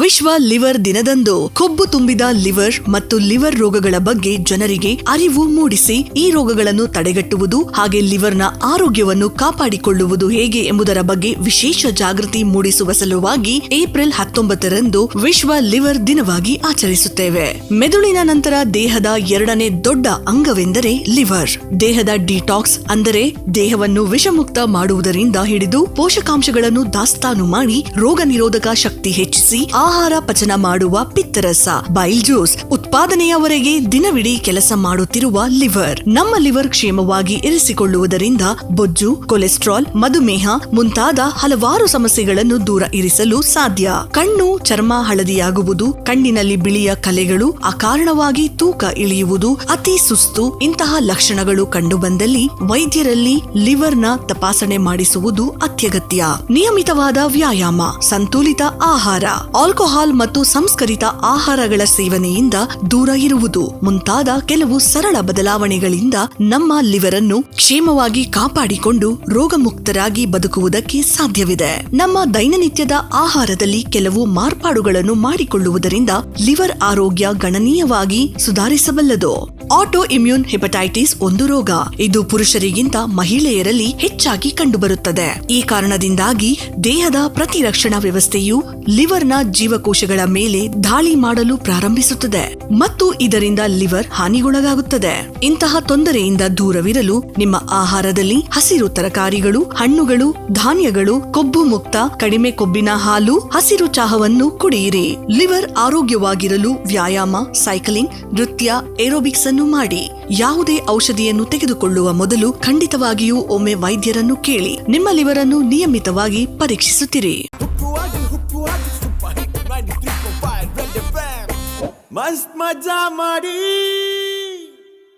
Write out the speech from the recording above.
ವಿಶ್ವ ಲಿವರ್ ದಿನದಂದು ಕೊಬ್ಬು ತುಂಬಿದ ಲಿವರ್ ಮತ್ತು ಲಿವರ್ ರೋಗಗಳ ಬಗ್ಗೆ ಜನರಿಗೆ ಅರಿವು ಮೂಡಿಸಿ ಈ ರೋಗಗಳನ್ನು ತಡೆಗಟ್ಟುವುದು ಹಾಗೆ ಲಿವರ್ನ ಆರೋಗ್ಯವನ್ನು ಕಾಪಾಡಿಕೊಳ್ಳುವುದು ಹೇಗೆ ಎಂಬುದರ ಬಗ್ಗೆ ವಿಶೇಷ ಜಾಗೃತಿ ಮೂಡಿಸುವ ಸಲುವಾಗಿ ಏಪ್ರಿಲ್ ಹತ್ತೊಂಬತ್ತರಂದು ವಿಶ್ವ ಲಿವರ್ ದಿನವಾಗಿ ಆಚರಿಸುತ್ತೇವೆ. ಮೆದುಳಿನ ನಂತರ ದೇಹದ ಎರಡನೇ ದೊಡ್ಡ ಅಂಗವೆಂದರೆ ಲಿವರ್. ದೇಹದ ಡಿಟಾಕ್ಸ್ ಅಂದರೆ ದೇಹವನ್ನು ವಿಷಮುಕ್ತ ಮಾಡುವುದರಿಂದ ಹಿಡಿದು ಪೋಷಕಾಂಶಗಳನ್ನು ದಾಸ್ತಾನು ಮಾಡಿ ರೋಗ ನಿರೋಧಕ ಶಕ್ತಿ ಹೆಚ್ಚಿಸಿ ಆಹಾರ ಪಚನ ಮಾಡುವ ಪಿತ್ತರಸ ಬೈಲ್ ಜ್ಯೂಸ್ ಉತ್ಪಾದನೆಯವರೆಗೆ ದಿನವಿಡೀ ಕೆಲಸ ಮಾಡುತ್ತಿರುವ ಲಿವರ್. ನಮ್ಮ ಲಿವರ್ ಕ್ಷೇಮವಾಗಿ ಇರಿಸಿಕೊಳ್ಳುವುದರಿಂದ ಬೊಜ್ಜು, ಕೊಲೆಸ್ಟ್ರಾಲ್, ಮಧುಮೇಹ ಮುಂತಾದ ಹಲವಾರು ಸಮಸ್ಯೆಗಳನ್ನು ದೂರ ಇರಿಸಲು ಸಾಧ್ಯ. ಕಣ್ಣು ಚರ್ಮ ಹಳದಿಯಾಗುವುದು, ಕಣ್ಣಿನಲ್ಲಿ ಬಿಳಿಯ ಕಲೆಗಳು ಅಕಾರಣವಾಗಿ ತೂಕ ಇಳಿಯುವುದು, ಅತಿ ಸುಸ್ತು ಇಂತಹ ಲಕ್ಷಣಗಳು ಕಂಡುಬಂದಲ್ಲಿ ವೈದ್ಯರಲ್ಲಿ ಲಿವರ್ನ ತಪಾಸಣೆ ಮಾಡಿಸುವುದು ಅತ್ಯಗತ್ಯ. ನಿಯಮಿತವಾದ ವ್ಯಾಯಾಮ, ಸಂತುಲಿತ ಆಹಾರ ಆಲ್ಕೋಹಾಲ್ ಮತ್ತು ಸಂಸ್ಕರಿತ ಆಹಾರಗಳ ಸೇವನೆಯಿಂದ ದೂರ ಇರುವುದು. ಮುಂತಾದ ಕೆಲವು ಸರಳ ಬದಲಾವಣೆಗಳಿಂದ ನಮ್ಮ ಲಿವರ್ ಅನ್ನು ಕ್ಷೇಮವಾಗಿ ಕಾಪಾಡಿಕೊಂಡು ರೋಗಮುಕ್ತರಾಗಿ ಬದುಕುವುದಕ್ಕೆ ಸಾಧ್ಯವಿದೆ. ನಮ್ಮ ದೈನನಿತ್ಯದ ಆಹಾರದಲ್ಲಿ ಕೆಲವು ಮಾರ್ಪಾಡುಗಳನ್ನು ಮಾಡಿಕೊಳ್ಳುವುದರಿಂದ ಲಿವರ್ ಆರೋಗ್ಯ ಗಣನೀಯವಾಗಿ ಸುಧಾರಿಸಬಲ್ಲದು. ಆಟೋ ಇಮ್ಯೂನ್ ಹೆಪಟೈಟಿಸ್ ಒಂದು ರೋಗ. ಇದು ಪುರುಷರಿಗಿಂತ ಮಹಿಳೆಯರಲ್ಲಿ ಹೆಚ್ಚಾಗಿ ಕಂಡುಬರುತ್ತದೆ. ಈ ಕಾರಣದಿಂದಾಗಿ ದೇಹದ ಪ್ರತಿರಕ್ಷಣಾ ವ್ಯವಸ್ಥೆಯು ಲಿವರ್ನ ಜೀವಕೋಶಗಳ ಮೇಲೆ ದಾಳಿ ಮಾಡಲು ಪ್ರಾರಂಭಿಸುತ್ತದೆ ಮತ್ತು ಇದರಿಂದ ಲಿವರ್ ಹಾನಿಗೊಳಗಾಗುತ್ತದೆ. ಇಂತಹ ತೊಂದರೆಯಿಂದ ದೂರವಿರಲು ನಿಮ್ಮ ಆಹಾರದಲ್ಲಿ ಹಸಿರು ತರಕಾರಿಗಳು, ಹಣ್ಣುಗಳು, ಧಾನ್ಯಗಳು, ಕೊಬ್ಬು ಮುಕ್ತ, ಕಡಿಮೆ ಕೊಬ್ಬಿನ ಹಾಲು, ಹಸಿರು ಚಹಾವನ್ನು ಕುಡಿಯಿರಿ. ಲಿವರ್ ಆರೋಗ್ಯವಾಗಿರಲು ವ್ಯಾಯಾಮ, ಸೈಕ್ಲಿಂಗ್, ನೃತ್ಯ, ಏರೋಬಿಕ್ಸ್ ಅನ್ನು ಮಾಡಿ. ಯಾವುದೇ ಔಷಧಿಯನ್ನು ತೆಗೆದುಕೊಳ್ಳುವ ಮೊದಲು ಖಂಡಿತವಾಗಿಯೂ ಒಮ್ಮೆ ವೈದ್ಯರನ್ನು ಕೇಳಿ. ನಿಮ್ಮ ಲಿವರನ್ನು ನಿಯಮಿತವಾಗಿ ಪರೀಕ್ಷಿಸುತ್ತಿರಿ. ಹುಕ್ಕುವಾಗಿ ಹುಕ್ಕುವಾಗಿ ಸೂಪರ್ ಹಿಟ್ 93.5 ರೆಡ್ ಎಫ್ಎಂ ಮಸ್ತ್